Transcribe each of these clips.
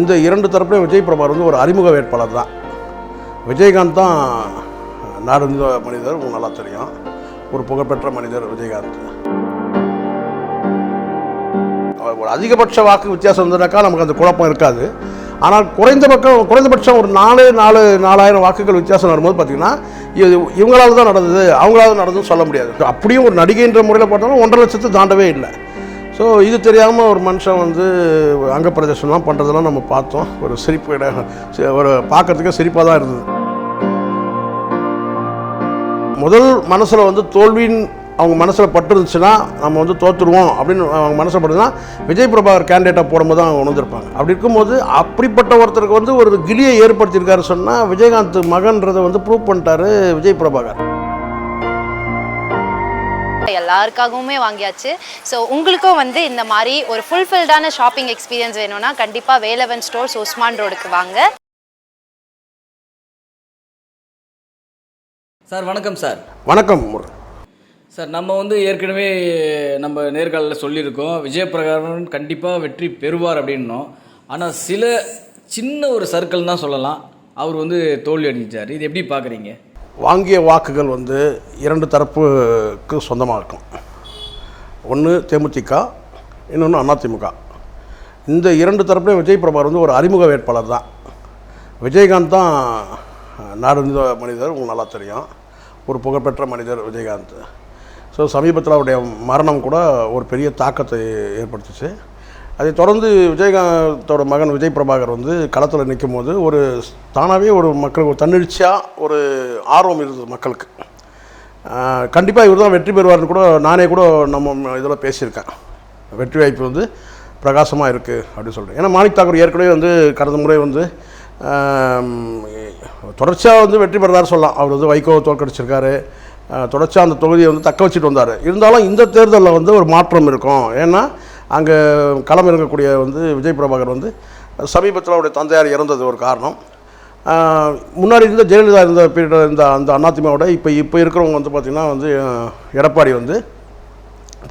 இந்த இரண்டு தரப்புலையும் விஜய் பிரபார் வந்து ஒரு அறிமுக வேட்பாளர் தான். விஜயகாந்த் தான் நாடுந்த மனிதர் உங்களுக்கு நல்லா தெரியும். ஒரு புகழ்பெற்ற மனிதர் விஜயகாந்த். ஒரு அதிகபட்ச வாக்கு வித்தியாசம் இருந்ததுனாக்கா நமக்கு அந்த குழப்பம் இருக்காது. ஆனால் குறைந்த பக்கம் குறைந்தபட்சம் ஒரு நாலு நாலு நாலாயிரம் வாக்குகள் வித்தியாசம் வரும்போது பார்த்தீங்கன்னா இது இவங்களால தான் நடந்தது அவங்களால நடந்ததுன்னு சொல்ல முடியாது. அப்படியும் ஒரு நடிகைன்ற முறையில் பார்த்தாலும் ஒன்றரை லட்சத்தை தாண்டவே இல்லை. ஸோ இது தெரியாமல் ஒரு மனுஷன் வந்து அங்கப்பிரதேசம்லாம் பண்ணுறதெல்லாம் நம்ம பார்த்தோம். ஒரு சிரிப்பு இட- ஒரு பார்க்கறதுக்கே சிரிப்பாக தான் இருந்தது. முதல் மனசில் வந்து தோல்வின்னு அவங்க மனசில் பட்டுருந்துச்சுன்னா நம்ம வந்து தோற்றுருவோம் அப்படின்னு அவங்க மனசில் பட்டுதுன்னா விஜய் பிரபாகர் கேண்டிடேட்டாக போடும்போது தான் அவங்க உணர்ந்திருப்பாங்க. அப்படி இருக்கும்போது அப்படிப்பட்ட ஒருத்தருக்கு வந்து ஒரு கிளியை ஏற்படுத்தியிருக்காரு சொன்னால் விஜயகாந்த் மகன்றதை வந்து ப்ரூவ் பண்ணிட்டாரு விஜய் பிரபாகர். எல்லாருக்காகவுமே வாங்கியாச்சு. ஸோ உங்களுக்கும் வந்து இந்த மாதிரி ஒரு ஃபுல்ஃபில்டான ஷாப்பிங் எக்ஸ்பீரியன்ஸ் வேணும்னா கண்டிப்பாக வேலவன் ஸ்டோர்ஸ் உஸ்மான் ரோடுக்கு வாங்க. சார் வணக்கம் சார். வணக்கம். சார் நம்ம வந்து ஏற்கனவே நம்ம நேர்காணலில் சொல்லியிருக்கோம். விஜயபிரகாரன் கண்டிப்பாக வெற்றி பெறுவார் அப்படின்னோம். ஆனால் சில சின்ன ஒரு சர்க்கிள் தான் சொல்லலாம். அவர் வந்து தோல்வி அடைஞ்சார். இது எப்படி பார்க்குறீங்க வாங்கிய வாக்குகள் வந்து இரண்டு தரப்புக்கு சொந்தமாக இருக்கும். ஒன்று தேமுதிக இன்னொன்று அதிமுக. இந்த இரண்டு தரப்புலையும் விஜய் பிரபார் வந்து ஒரு அறிமுக வேட்பாளர் தான். விஜயகாந்த் தான் நாடறிந்த மனிதர் உங்களுக்கு நல்லா தெரியும். ஒரு புகழ்பெற்ற மனிதர் விஜயகாந்த். ஸோ சமீபத்தில் அவருடைய மரணம் கூட ஒரு பெரிய தாக்கத்தை ஏற்படுத்துச்சு. அதை தொடர்ந்து விஜயகாந்தோட மகன் விஜய் பிரபாகர் வந்து களத்தில் நிற்கும் போது ஒரு தானாகவே ஒரு மக்களுக்கு ஒரு தன்னெழுச்சியாக ஒரு ஆர்வம் இருந்தது மக்களுக்கு. கண்டிப்பாக இவர் தான் வெற்றி பெறுவார்னு கூட நானே கூட நம்ம இதில் பேசியிருக்கேன். வெற்றி வாய்ப்பு வந்து பிரகாசமாக இருக்குது அப்படின்னு சொல்லிட்டு ஏன்னா மாணிக் தாக்கூர் ஏற்கனவே வந்து கடந்த முறை வந்து தொடர்ச்சியாக வந்து வெற்றி பெறதார் சொல்லலாம். அவர் வந்து வைகோ தோற்கடிச்சிருக்காரு. தொடர்ச்சியாக அந்த தொகுதியை வந்து தக்க வச்சுட்டு வந்தார். இருந்தாலும் இந்த தேர்தலில் வந்து ஒரு மாற்றம் இருக்கும். ஏன்னா அங்கே களம் இருக்கக்கூடிய வந்து விஜய் பிரபாகர் வந்து சமீபத்தில் அவருடைய தந்தையார் இறந்தது ஒரு காரணம். முன்னாடி இருந்த ஜெயலலிதா இருந்த பீரியடில் இருந்த அந்த அண்ணாத்திமாவோட இப்போ இப்போ இருக்கிறவங்க வந்து பார்த்திங்கன்னா வந்து எடப்பாடி வந்து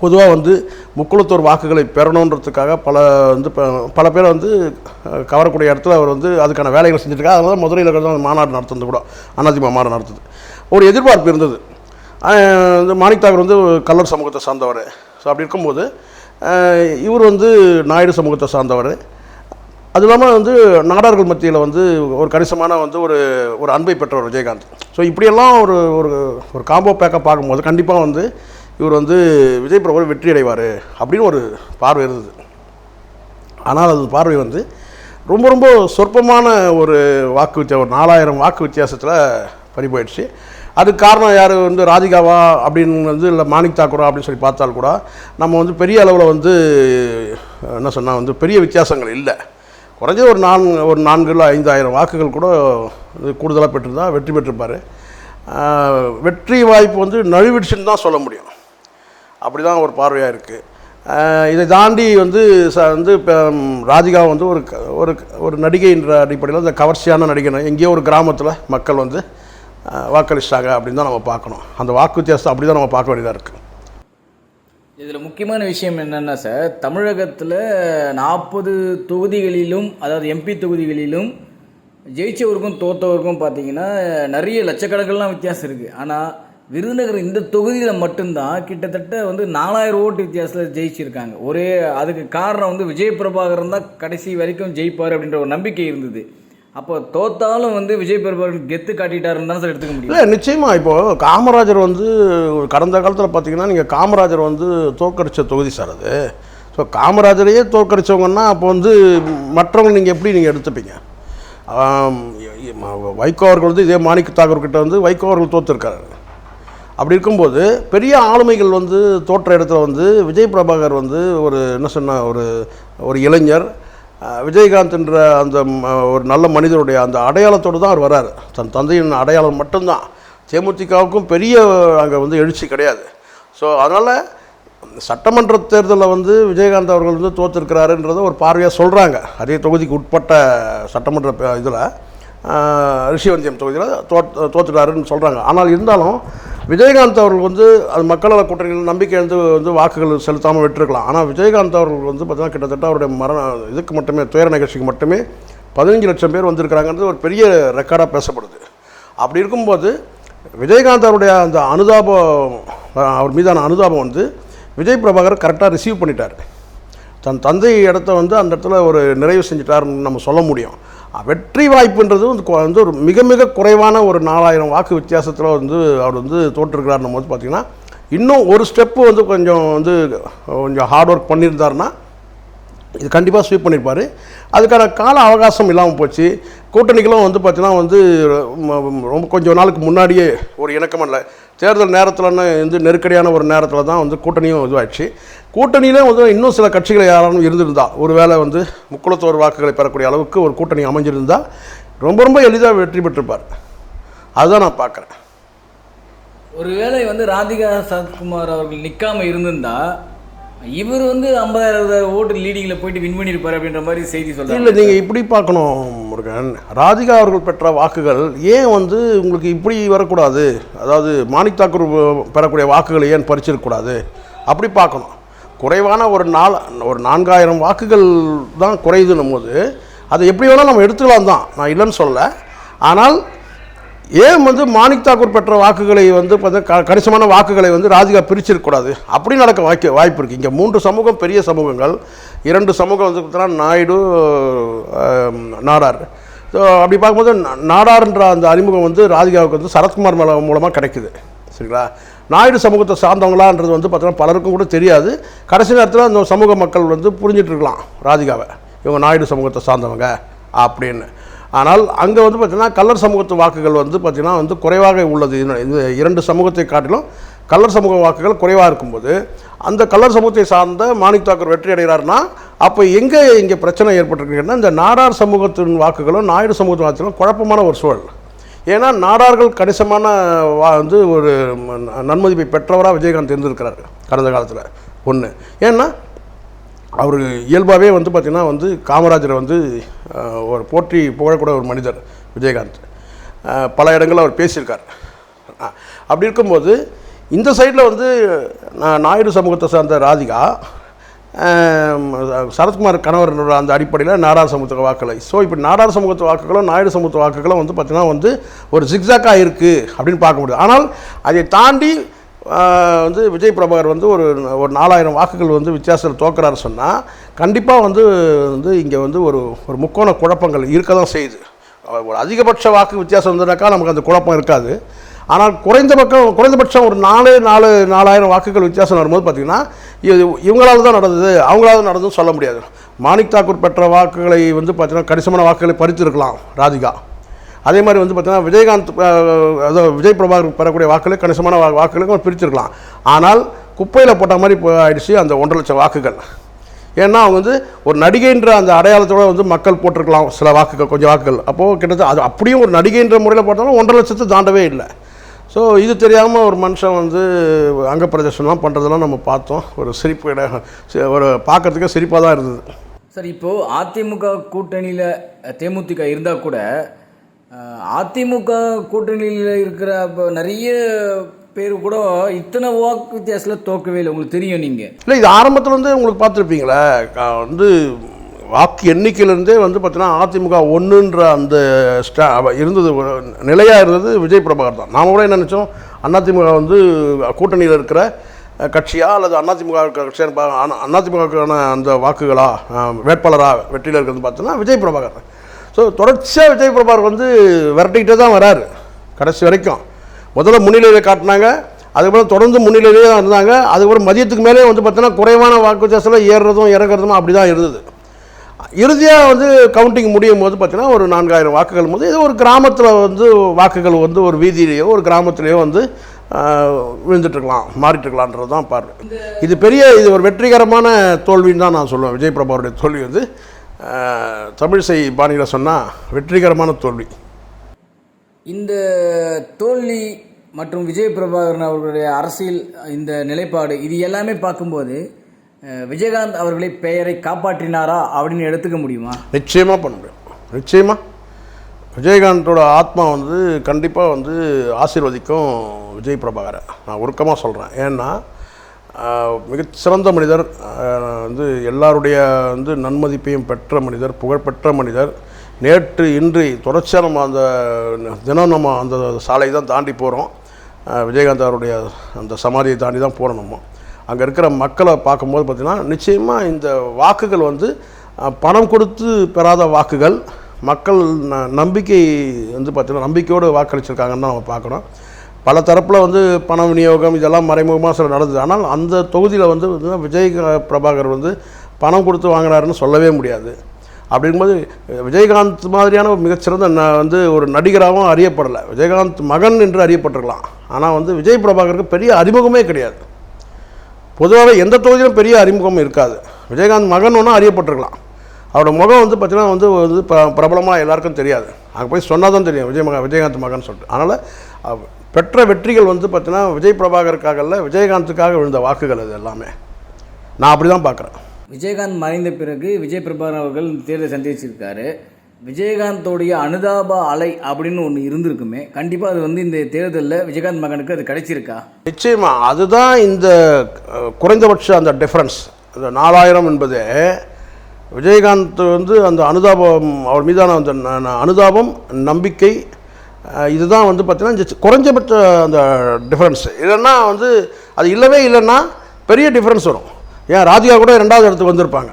பொதுவாக வந்து முக்குளத்தோர் வாக்குகளை பெறணுன்றதுக்காக பல வந்து ப- பல பேரை வந்து கவரக்கூடிய இடத்துல அவர் வந்து அதுக்கான வேலைகளை செஞ்சுருக்காரு அதனால தான் மதுரையில் இருக்கிறது அந்த மாநாடு நடத்துனது கூட அண்ணாத்திமா மாநாடு நடத்துது. ஒரு எதிர்பார்ப்பு இருந்தது. இந்த மாணிக் தாகூர் வந்து கல்லர் சமூகத்தை சார்ந்தவர். ஸோ அப்படி இருக்கும்போது இவர் வந்து நாயுடு சமூகத்தை சார்ந்தவர். அது இல்லாமல் வந்து நாடார்கள் மத்தியில் வந்து ஒரு கணிசமான வந்து ஒரு ஒரு அன்பை பெற்றவர் விஜயகாந்த். ஸோ இப்படியெல்லாம் ஒரு ஒரு ஒரு காம்போ பேக்கை பார்க்கும்போது கண்டிப்பாக வந்து இவர் வந்து விஜய் பிரபு வெற்றி அடைவார் அப்படின்னு ஒரு பார்வை இருந்தது. ஆனால் அது பார்வை வந்து ரொம்ப ரொம்ப சொற்பமான ஒரு வாக்கு வித்தியா ஒரு நாலாயிரம் வாக்கு வித்தியாசத்தில் பறி போயிடுச்சு அதுக்கு காரணம் யார் வந்து ராதிகாவா அப்படின்னு வந்து இல்லை மாணிக் தாக்கூரா அப்படின்னு சொல்லி பார்த்தால் கூட நம்ம வந்து பெரிய அளவில் வந்து என்ன சொன்னால் வந்து பெரிய வித்தியாசங்கள் இல்லை. குறைஞ்ச ஒரு நான்கு ஒரு நான்கு இல்லை ஐந்தாயிரம் வாக்குகள் கூட இது கூடுதலாக பெற்றிருந்தா வெற்றி பெற்றிருப்பார். வெற்றி வாய்ப்பு வந்து நழுவிடுச்சுன்னு தான் சொல்ல முடியும். அப்படி தான் ஒரு பார்வையாக இருக்குது இதை தாண்டி வந்து ச வந்து இப்போ ராதிகா வந்து ஒரு க- ஒரு ஒரு நடிகைன்ற அடிப்படையில் இந்த கவர்ச்சியான நடிகை எங்கேயோ ஒரு கிராமத்தில் மக்கள் வந்து வாக்களிச்சிட்டாங்க அப்படின்னு தான் நம்ம பார்க்கணும். அந்த வாக்கு வித்தியாசம் அப்படி தான் நம்ம பார்க்க வேண்டியதாக இருக்குது இதில் முக்கியமான விஷயம் என்னென்னா சார் தமிழகத்தில் நாற்பது தொகுதிகளிலும் அதாவது எம்பி தொகுதிகளிலும் ஜெயிச்சவருக்கும் தோத்தவருக்கும் பார்த்தீங்கன்னா நிறைய லட்சக்கணக்கெல்லாம் வித்தியாசம் இருக்குது ஆனால் விருதுநகர் இந்த தொகுதியில் மட்டும்தான் கிட்டத்தட்ட வந்து நாலாயிரம் ஓட்டு வித்தியாசத்தில் ஜெயிச்சிருக்காங்க. ஒரே அதுக்கு காரணம் வந்து விஜய் பிரபாகரன் தான் கடைசி வரைக்கும் ஜெயிப்பார் அப்படின்ற ஒரு நம்பிக்கை இருந்தது. அப்போ தோத்தாலும் வந்து விஜய் பிரபாகரன் கெத்து காட்டிட்டாருன்னு தான் சார் எடுத்துக்க முடியும். இல்லை நிச்சயமாக இப்போது காமராஜர் வந்து கடந்த காலத்தில் பார்த்தீங்கன்னா நீங்கள் காமராஜர் வந்து தோற்கடிச்ச தொகுதி சார் அது. ஸோ காமராஜரையே தோற்கடிச்சவங்கன்னா அப்போ வந்து மற்றவங்க நீங்கள் எப்படி நீங்கள் எடுத்துப்பீங்க? வைகோ அவர்கள் வந்து இதே மாணிக்க தாக்கூர் கிட்ட வந்து வைகோ அவர்கள் தோற்றுருக்காரு அப்படி இருக்கும்போது பெரிய ஆளுமைகள் வந்து தோற்ற இடத்துல வந்து விஜய் பிரபாகர் வந்து ஒரு என்ன சொன்ன ஒரு ஒரு இளைஞர் விஜயகாந்த் என்ற அந்த ம- ஒரு நல்ல மனிதருடைய அந்த அடையாளத்தோடு தான் அவர் வர்றார் தன் தந்தையின் அடையாளம் மட்டும்தான். தேமுதிகவுக்கும் பெரிய அங்கே வந்து எழுச்சி கிடையாது. ஸோ அதனால் சட்டமன்ற தேர்தலில் வந்து விஜயகாந்த் அவர்கள் வந்து தோற்றுருக்கிறாருன்றத ஒரு பார்வையாக சொல்கிறாங்க அதே தொகுதிக்கு உட்பட்ட சட்டமன்ற இதில் ரிஷிவந்தியம் தொகுதியில் தோத் தோத்துட்டாருன்னு சொல்கிறாங்க ஆனால் இருந்தாலும் விஜயகாந்த் அவர்கள் வந்து அது மக்களால் கூட்டணியில் நம்பிக்கை வந்து வந்து வாக்குகள் செலுத்தாமல் விட்டுருக்கலாம். ஆனால் விஜயகாந்த் அவர்கள் வந்து பார்த்திங்கன்னா கிட்டத்தட்ட அவருடைய மரண இதுக்கு மட்டுமே துயர நிகழ்ச்சிக்கு மட்டுமே பதினஞ்சு லட்சம் பேர் வந்திருக்கிறாங்கிறது ஒரு பெரிய ரெக்கார்டாக பேசப்படுது. அப்படி இருக்கும்போது விஜயகாந்த் அவருடைய அந்த அனுதாபம் அவர் மீதான அனுதாபம் வந்து விஜய் பிரபாகர் கரெக்டாக ரிசீவ் பண்ணிட்டார். தன் தந்தை இடத்த வந்து அந்த இடத்துல ஒரு நிறைவு செஞ்சிட்டாருன்னு நம்ம சொல்ல முடியும். வெற்றி வாய்ப்புன்றது வந்து வந்து ஒரு மிக மிக குறைவான ஒரு நாலாயிரம் வாக்கு வித்தியாசத்தில் வந்து அவர் வந்து தோற்றுருக்கிறாருன்னும் போது பார்த்திங்கன்னா இன்னும் ஒரு ஸ்டெப்பு வந்து கொஞ்சம் வந்து கொஞ்சம் ஹார்ட் ஒர்க் பண்ணியிருந்தாருன்னா இது கண்டிப்பாக ஸ்வீப் பண்ணியிருப்பார் அதுக்கான கால அவகாசம் இல்லாமல் போச்சு. கூட்டணிகளும் வந்து பார்த்தீங்கன்னா வந்து ரொம்ப கொஞ்சம் நாளுக்கு முன்னாடியே ஒரு இணக்கம் இல்லை. தேர்தல் நேரத்தில்னு வந்து நெருக்கடியான ஒரு நேரத்தில் தான் வந்து கூட்டணியும் இதுவாகிடுச்சு கூட்டணியிலே வந்து இன்னும் சில கட்சிகள் யாரும் இருந்திருந்தா ஒருவேளை வந்து முக்குளத்தோர் வாக்குகளை பெறக்கூடிய அளவுக்கு ஒரு கூட்டணி அமைஞ்சிருந்தால் ரொம்ப ரொம்ப எளிதாக வெற்றி பெற்றிருப்பார். அதுதான் நான் பார்க்குறேன் ஒருவேளை வந்து ராதிகா சரத்குமார் அவர்கள் நிற்காமல் இருந்திருந்தால் இவர் வந்து ஐம்பதாயிரம் ஓட்டு லீடிங்கில் போயிட்டு வின் பண்ணியிருப்பார் அப்படின்ற மாதிரி செய்தி சொல்றாங்க இல்லை நீங்கள் இப்படி பார்க்கணும் முருகன். ராதிகா அவர்கள் பெற்ற வாக்குகள் ஏன் வந்து உங்களுக்கு இப்படி வரக்கூடாது? அதாவது மாணிக் தாக்கூர் பெறக்கூடிய வாக்குகளை ஏன் பறிச்சிருக்கக்கூடாது? அப்படி பார்க்கணும். குறைவான ஒரு நாள் ஒரு நான்காயிரம் வாக்குகள் தான் குறையுதுன்னும் போது அதை எப்படி வேணால் நம்ம எடுத்துக்கலாம் தான். நான் இல்லைன்னு சொல்லலை. ஆனால் ஏன் வந்து மாணிக் தாக்கூர் பெற்ற வாக்குகளை வந்து பார்த்தா க கணிசமான வாக்குகளை வந்து ராதிகா பிரிச்சிருக்கக்கூடாது? அப்படி நடக்க வாய்க்க வாய்ப்பு இருக்குது இங்கே மூன்று சமூகம் பெரிய சமூகங்கள். இரண்டு சமூகம் வந்து பார்த்தீங்கன்னா நாயுடு நாடார். ஸோ அப்படி பார்க்கும்போது நாடார்ன்ற அந்த அறிமுகம் வந்து ராதிகாவுக்கு வந்து சரத்குமார் மேல மூலமாக கிடைக்குது. சரிங்களா? நாயுடு சமூகத்தை சார்ந்தவங்களான்றது வந்து பார்த்தோன்னா பலருக்கும் கூட தெரியாது. கடைசி நேரத்தில் அந்த சமூக மக்கள் வந்து புரிஞ்சிட்டு இருக்கலாம் ராதிகாவை இவங்க நாயுடு சமூகத்தை சார்ந்தவங்க அப்படின்னு. ஆனால் அங்கே வந்து பார்த்திங்கன்னா கல்லர் சமூகத்து வாக்குகள் வந்து பார்த்திங்கன்னா வந்து குறைவாக உள்ளது. இந்த இரண்டு சமூகத்தை காட்டிலும் கல்லர் சமூக வாக்குகள் குறைவாக இருக்கும்போது அந்த கல்லர் சமூகத்தை சார்ந்த மாணிக் தாக்கர் வெற்றி அடைகிறார்னா அப்போ எங்கே இங்கே பிரச்சனை ஏற்பட்டிருக்குன்னா இந்த நாடார் சமூகத்தின் வாக்குகளும் நாயுடு சமூகத்தின் வாக்குகளும் குழப்பமான ஒரு சூழல். ஏன்னா நாடார்கள் கணிசமான வா வந்து ஒரு நன்மதிப்பை பெற்றவராக விஜயகாந்த் இருந்திருக்கிறார் கடந்த காலத்தில். ஒன்று ஏன்னா அவர் இயல்பாகவே வந்து பார்த்திங்கன்னா வந்து காமராஜரை வந்து ஒரு போற்றி புகழக்கூட ஒரு மனிதர் விஜயகாந்த். பல இடங்களில் அவர் பேசியிருக்கார். அப்படி இருக்கும்போது இந்த சைடில் வந்து நான் நாயுடு சமூகத்தை சார்ந்த ராதிகா சரத்குமார் கணவரோட அந்த அடிப்படையில் நாடார் சமூகத்து வாக்குகளை ஸோ இப்போ நாடார் சமூகத்து வாக்குகளும் நாயுடு சமூகத்து வாக்குகளும் வந்து பார்த்திங்கன்னா வந்து ஒரு ஜிக்ஸாக்காக இருக்குது அப்படின்னு பார்க்க முடியுது. ஆனால் அதை தாண்டி வந்து விஜய் பிரபாகர் வந்து ஒரு ஒரு நாலாயிரம் வாக்குகள் வந்து வித்தியாசத்தில் தோக்குறாரு சொன்னால் கண்டிப்பாக வந்து வந்து இங்கே வந்து ஒரு ஒரு முக்கோண குழப்பங்கள் இருக்க தான் செய்யுது. ஒரு அதிகபட்ச வாக்கு வித்தியாசம் இருந்ததுனாக்கா நமக்கு அந்த குழப்பம் இருக்காது. ஆனால் குறைந்த பக்கம் குறைந்தபட்சம் ஒரு நாலு நாலு நாலாயிரம் வாக்குகள் வித்தியாசம் வரும்போது பார்த்திங்கன்னா இது இவங்களால் தான் நடந்தது அவங்களால நடந்ததுன்னு சொல்ல முடியாது. மாணிக் தாக்கூர் பெற்ற வாக்குகளை வந்து பார்த்திங்கன்னா கணிசமான வாக்குகளை பறித்திருக்கலாம் ராதிகா. அதே மாதிரி வந்து பார்த்தீங்கன்னா விஜயகாந்த் அதாவது விஜய் பிரபாகர் பெறக்கூடிய வாக்குகளை கணிசமான வா வாக்குகளுக்கும் பிரிச்சிருக்கலாம். ஆனால் குப்பையில் போட்ட மாதிரி இப்போ ஆயிடுச்சு அந்த ஒன்றரை லட்சம் வாக்குகள். ஏன்னா அவங்க வந்து ஒரு நடிகைன்ற அந்த அடையாளத்தோட வந்து மக்கள் போட்டிருக்கலாம் சில வாக்குகள் கொஞ்சம் வாக்குகள். அப்போது கிட்டத்தட்ட அது அப்படியும் ஒரு நடிகைன்ற முறையில் போட்டாலும் ஒன்றரை லட்சத்தை தாண்டவே இல்லை. ஸோ இது தெரியாமல் ஒரு மனுஷன் வந்து அங்க பண்ணுறதெல்லாம் நம்ம பார்த்தோம். ஒரு சிரிப்பு இட- ஒரு பார்க்கறதுக்கே சிரிப்பாக தான் இருந்தது. சார் இப்போது அதிமுக கூட்டணியில் தேமுதிக இருந்தால் கூட அதிமுக கூட்டணியில் இருக்கிற இப்போ நிறைய பேர் கூட இத்தனை வாக்கு வித்தியாசத்தில் தோக்கவே இல்லை. உங்களுக்கு தெரியும் நீங்கள் இல்லை இது ஆரம்பத்தில் வந்து உங்களுக்கு பார்த்துருப்பீங்களே வந்து வாக்கு எண்ணிக்கையிலேருந்தே வந்து பார்த்தீங்கன்னா அதிமுக ஒன்றுன்ற அந்த ஸ்டா அவ- இருந்தது நிலையாக இருந்தது விஜய் பிரபாகர் தான். நாம் கூட என்ன நினச்சோம் அதிமுக வந்து கூட்டணியில் இருக்கிற கட்சியாக கட்சியா அல்லது அதிமுக இருக்கிற கட்சியா அதிமுகவுக்கான அந்த வாக்குகளா வேட்பாளராக வெற்றியில் இருக்கிறது பார்த்தோன்னா விஜய் பிரபாகர் ஸோ தொடர்ச்சியாக விஜய் பிரபார் வந்து விரட்டிக்கிட்டே தான் வராரு கடைசி வரைக்கும். முதல்ல முன்னிலையில் காட்டினாங்க அதுக்கப்புறம் தொடர்ந்து முன்னிலையிலே தான் இருந்தாங்க. அதுக்கப்புறம் மதியத்துக்கு மேலே வந்து பார்த்தீங்கன்னா குறைவான வாக்கு வித்தியாசத்தில் ஏறுறதும் இறங்குறதும் அப்படி தான் இருந்தது. இறுதியாக வந்து கவுண்டிங் முடியும் போது பார்த்தீங்கன்னா ஒரு நான்காயிரம் வாக்குகள் போது இது ஒரு கிராமத்தில் வந்து வாக்குகள் வந்து ஒரு வீதியிலேயோ ஒரு கிராமத்திலேயோ வந்து விழுந்துட்டுருக்கலாம் மாறிட்டுருக்கலான்றது தான் பாரு இது பெரிய இது ஒரு வெற்றிகரமான தோல்வின்னு தான் நான் சொல்லுவேன். விஜய் பிரபாவுடைய தோல்வி வந்து தமிழிசை பாணியில் சொன்னால் வெற்றிகரமான தோல்வி. இந்த தோல்வி மற்றும் விஜய் பிரபாகரன் அவர்களுடைய அரசியல் இந்த நிலைப்பாடு இது எல்லாமே பார்க்கும்போது விஜயகாந்த் அவர்களை பெயரை காப்பாற்றினாரா அப்படின்னு எடுத்துக்க முடியுமா? நிச்சயமாக பண்ண முடியும். நிச்சயமாக விஜயகாந்தோட ஆத்மா வந்து கண்டிப்பாக வந்து ஆசீர்வதிக்கும் விஜய் பிரபாகரை நான் உருக்கமாக சொல்கிறேன் ஏன்னா மிகச்சிறந்த மனிதர் வந்து எல்லாருடைய வந்து நன்மதிப்பையும் பெற்ற மனிதர் புகழ்பெற்ற மனிதர். நேற்று இன்று தொடர்ச்சியாக நம்ம அந்த தினம் நம்ம அந்த சாலை தான் தாண்டி போகிறோம் விஜயகாந்த் அவருடைய அந்த சமாதியை தாண்டி தான் போகிறோம் நம்ம. அங்கே இருக்கிற மக்களை பார்க்கும்போது பார்த்திங்கன்னா நிச்சயமாக இந்த வாக்குகள் வந்து பணம் கொடுத்து பெறாத வாக்குகள் மக்கள் ந நம்பிக்கை வந்து பார்த்திங்கன்னா நம்பிக்கையோடு வாக்களிச்சிருக்காங்கன்னு தான் நம்ம பார்க்குறோம் பல தரப்பில் வந்து பண விநியோகம் இதெல்லாம் மறைமுகமாக சில நடந்தது. ஆனால் அந்த தொகுதியில் வந்து பார்த்தீங்கன்னா விஜய் பிரபாகர் வந்து பணம் கொடுத்து வாங்கினாருன்னு சொல்லவே முடியாது. அப்படிங்கும்போது விஜயகாந்த் மாதிரியான ஒரு மிகச்சிறந்த ந வந்து ஒரு நடிகராகவும் அறியப்படலை. விஜயகாந்த் மகன் என்று அறியப்பட்டிருக்கலாம். ஆனால் வந்து விஜய் பிரபாகருக்கு பெரிய அறிமுகமே கிடையாது. பொதுவாகவே எந்த தொகுதியிலும் பெரிய அறிமுகம் இருக்காது. விஜயகாந்த் மகன் ஒன்றும் அறியப்பட்டிருக்கலாம். அவரோட முகம் வந்து பார்த்தீங்கன்னா வந்து வந்து ப பிரபலமாக எல்லாருக்கும் தெரியாது. அங்கே போய் சொன்னால் தான் தெரியும் விஜய் மகன் விஜயகாந்த் மகன் சொல்லிட்டு. அதனால் பெற்ற வெற்றிகள் வந்து பார்த்தீங்கன்னா விஜய் பிரபாகருக்காக இல்லை விஜயகாந்துக்காக விழுந்த வாக்குகள் அது எல்லாமே. நான் அப்படி தான் பார்க்குறேன். விஜயகாந்த் மறைந்த பிறகு விஜய் பிரபாகரன் அவர்கள் தேர்தலை சந்திச்சிருக்காரு. விஜயகாந்தோடைய அனுதாப அலை அப்படின்னு ஒன்று இருந்திருக்குமே. கண்டிப்பாக அது வந்து இந்த தேர்தலில் விஜயகாந்த் மகனுக்கு அது கிடைச்சிருக்கா? நிச்சயமா அதுதான் இந்த குறைந்தபட்ச அந்த டிஃப்ரென்ஸ் இந்த நாலாயிரம் என்பது விஜயகாந்த் வந்து அந்த அனுதாபம் அவர் மீதான அந்த அனுதாபம் நம்பிக்கை இதுதான் வந்து பார்த்திங்கன்னா இந்த குறைஞ்சபட்ச அந்த டிஃப்ரென்ஸ் இல்லைன்னா வந்து அது இல்லவே இல்லைன்னா பெரிய டிஃப்ரென்ஸ் வரும். ஏன்? ராதிகா கூட ரெண்டாவது இடத்துக்கு வந்திருப்பாங்க.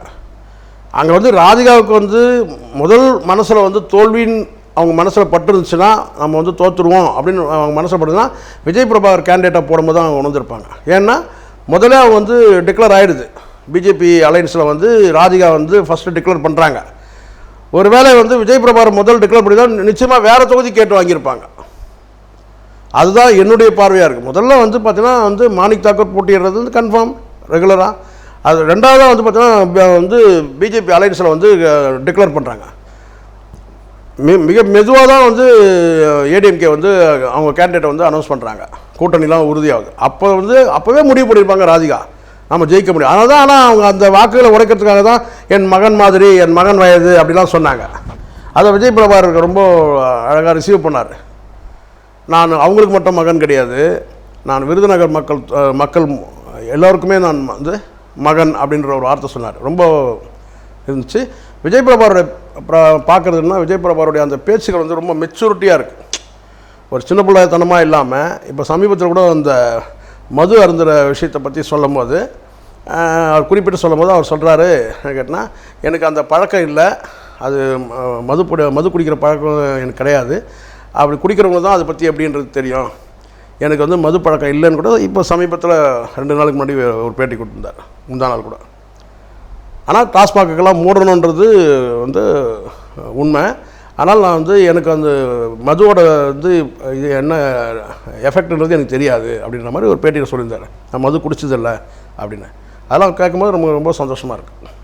அங்கே வந்து ராதிகாவுக்கு வந்து முதல் மனசில் வந்து தோல்வின்னு அவங்க மனசில் பட்டுருந்துச்சுன்னா நம்ம வந்து தோற்றுருவோம் அப்படின்னு அவங்க மனசில் பட்டுதுன்னா விஜய் பிரபாகர் கேண்டிடேட்டாக போடும்போது தான் அவங்க உணர்ந்திருப்பாங்க. ஏன்னா முதல்ல அவங்க வந்து டிக்ளேர் ஆகிடுது பிஜேபி அலையன்ஸில் வந்து ராதிகா வந்து ஃபஸ்ட்டு டிக்ளேர் பண்ணுறாங்க ஒருவேளை வந்து விஜய் பிரபாகர் முதல் டிக்ளேர் பண்ணி தான் நிச்சயமாக வேறு தொகுதி கேட்டு வாங்கியிருப்பாங்க. அதுதான் என்னுடைய பார்வையாக இருக்குது முதல்ல வந்து பார்த்தீங்கன்னா வந்து மாணிக் தாக்கூர் போட்டிடுறது வந்து கன்ஃபார்ம் ரெகுலராக அது ரெண்டாவதாக வந்து பார்த்தீங்கன்னா வந்து பிஜேபி அலையன்ஸில் வந்து டிக்ளேர் பண்ணுறாங்க மி மிக மெதுவாக தான் வந்து ஏடிஎம்கே வந்து அவங்க கேண்டிடேட்டை வந்து அனௌன்ஸ் பண்ணுறாங்க கூட்டணிலாம் உறுதியாகுது. அப்போ வந்து அப்போவே முடிவு பண்ணியிருப்பாங்க ராதிகா. நம்ம ஜெயிக்க முடியும். அதனால தான் ஆனால் அவங்க அந்த வாக்குகளை உடைக்கிறதுக்காக தான் என் மகன் மாதிரி என் மகன் வயது அப்படிலாம் சொன்னாங்க. அதை விஜய் பிரபார் ரொம்ப அழகாக ரிசீவ் பண்ணார். நான் அவங்களுக்கு மட்டும் மகன் கிடையாது. நான் விருதுநகர் மக்கள் மக்கள் எல்லோருக்குமே நான் வந்து மகன் அப்படின்ற ஒரு வார்த்தை சொன்னார். ரொம்ப இருந்துச்சு. விஜய் பிரபாரோட பார்க்குறதுன்னா விஜய் பிரபாரோடைய அந்த பேச்சுகள் வந்து ரொம்ப மெச்சூரிட்டியாக இருக்குது ஒரு சின்ன பிள்ளைத்தனமாக இல்லாமல் இப்போ சமீபத்தில் கூட அந்த மது அருந்துற விஷயத்தை பற்றி சொல்லும்போது அவர் குறிப்பிட்டு சொல்லும்போது அவர் சொல்கிறாரு கேட்டினா எனக்கு அந்த பழக்கம் இல்லை அது ம- மது புடி மது குடிக்கிற பழக்கம் எனக்கு கிடையாது. அப்படி குடிக்கிறவங்க தான் அதை பற்றி எப்படின்றது தெரியும். எனக்கு வந்து மது பழக்கம் இல்லைன்னு கூட இப்போ சமீபத்தில் ரெண்டு நாளுக்கு முன்னாடி ஒரு பேட்டி கொடுத்துருந்தார் முந்தா நாள் கூட. ஆனால் டாஸ்மாக்குக்கெல்லாம் மூடணுன்றது வந்து உண்மை. ஆனால் நான் வந்து எனக்கு அந்த மதுவோட வந்து இது என்ன எஃபெக்ட்ன்றது எனக்கு தெரியாது அப்படின்ற மாதிரி ஒரு பேட்டியில் சொல்லியிருந்தார். நான் மது குடிச்சதில்லை அப்படின்னு. அதெல்லாம் கேட்கும்போது ரொம்ப ரொம்ப சந்தோஷமாக இருக்குது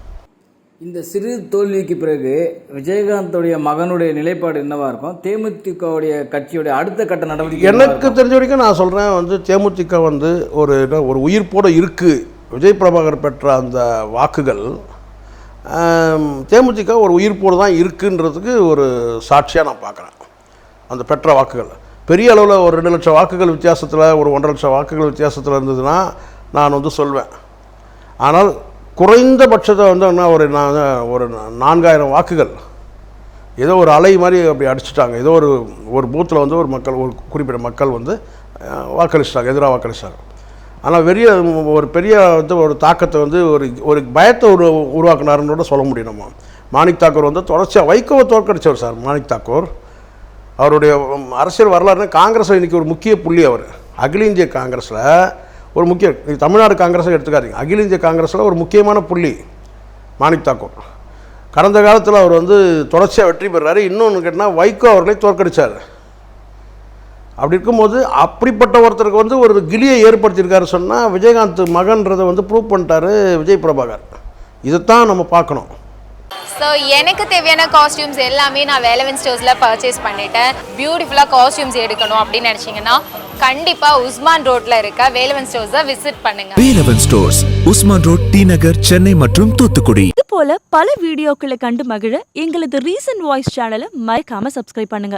இந்த சிறு தோல்விக்கு பிறகு விஜயகாந்தோடைய மகனுடைய நிலைப்பாடு என்னவா இருக்கும்? தேமுதிகவுடைய கட்சியுடைய அடுத்த கட்ட நடவடிக்கை எனக்கு தெரிஞ்ச வரைக்கும் நான் சொல்கிறேன் வந்து தேமுதிக வந்து ஒரு ஒரு உயிர்ப்போட இருக்குது விஜய் பிரபாகர் பெற்ற அந்த வாக்குகள் தேமுதிக ஒரு உயிர்ப்போடு தான் இருக்குன்றதுக்கு ஒரு சாட்சியாக நான் பார்க்குறேன். அந்த பெற்ற வாக்குகள். பெரிய அளவில் ஒரு ரெண்டு லட்சம் வாக்குகள் வித்தியாசத்தில் ஒரு ஒன்றரை லட்சம் வாக்குகள் வித்தியாசத்தில் இருந்ததுன்னா நான் வந்து சொல்வேன். ஆனால் குறைந்தபட்சத்தை வந்து என்ன ஒரு நான் ஒரு நான்காயிரம் வாக்குகள். ஏதோ ஒரு அலை மாதிரி அப்படி அடிச்சிட்டாங்க. ஏதோ ஒரு ஒரு பூத்தில் வந்து ஒரு மக்கள் ஒரு குறிப்பிட்ட மக்கள் வந்து வாக்களிச்சிட்டாங்க எதிராக வாக்களிச்சிட்டாங்க ஆனால் பெரிய ஒரு பெரிய வந்து ஒரு தாக்கத்தை வந்து ஒரு ஒரு பயத்தை உரு உருவாக்குனாருன்னு கூட சொல்ல முடியும் நம்ம. மாணிக் தாக்கூர் வந்து தொடர்ச்சியாக வைகோவை தோற்கடிச்சவர் சார் மாணிக் தாக்கூர். அவருடைய அரசியல் வரலாறுனா காங்கிரஸில் இன்றைக்கி ஒரு முக்கிய புள்ளி அவர். அகில இந்திய காங்கிரஸில் ஒரு முக்கிய தமிழ்நாடு காங்கிரஸை எடுத்துக்காதீங்க. அகில இந்திய காங்கிரஸில் ஒரு முக்கியமான புள்ளி மாணிக் தாக்கூர். கடந்த காலத்தில் அவர் வந்து தொடர்ச்சியாக வெற்றி பெறாரு. இன்னொன்று கேட்டால் வைகோ அவர்களை தோற்கடிச்சார். அப்படி இருக்கும்போது அப்படிப்பட்ட ஒருத்தருக்கு வந்து ஒரு கிளியை ஏற்படுத்தியிருக்காரு சொன்னால் விஜயகாந்த் மகன்றதை வந்து ப்ரூவ் பண்ணிட்டாரு விஜய் பிரபாகர். இதைத்தான் நம்ம பார்க்கணும். ஸோ எனக்கு தேவையான காஸ்டியூம்ஸ் எல்லாமே நான் வேலவன் ஸ்டோர்ஸில் பர்ச்சேஸ் பண்ணிட்டேன். பியூட்டிஃபுல்லாக காஸ்டியூம்ஸ் எடுக்கணும் அப்படின்னு நினச்சிங்கன்னா கண்டிப்பாக உஸ்மான் ரோட்டில் இருக்க வேலவன் ஸ்டோர்ஸை விசிட் பண்ணுங்கள் Velavan stores Usman road T Nagar Chennai மற்றும் தூத்துக்குடி. இது போல பல வீடியோக்களை கண்டு மகிழ எங்களது ரீசன்ட் வாய்ஸ் சேனலை மறக்காம சப்ஸ்கிரைப் பண்ணுங்க.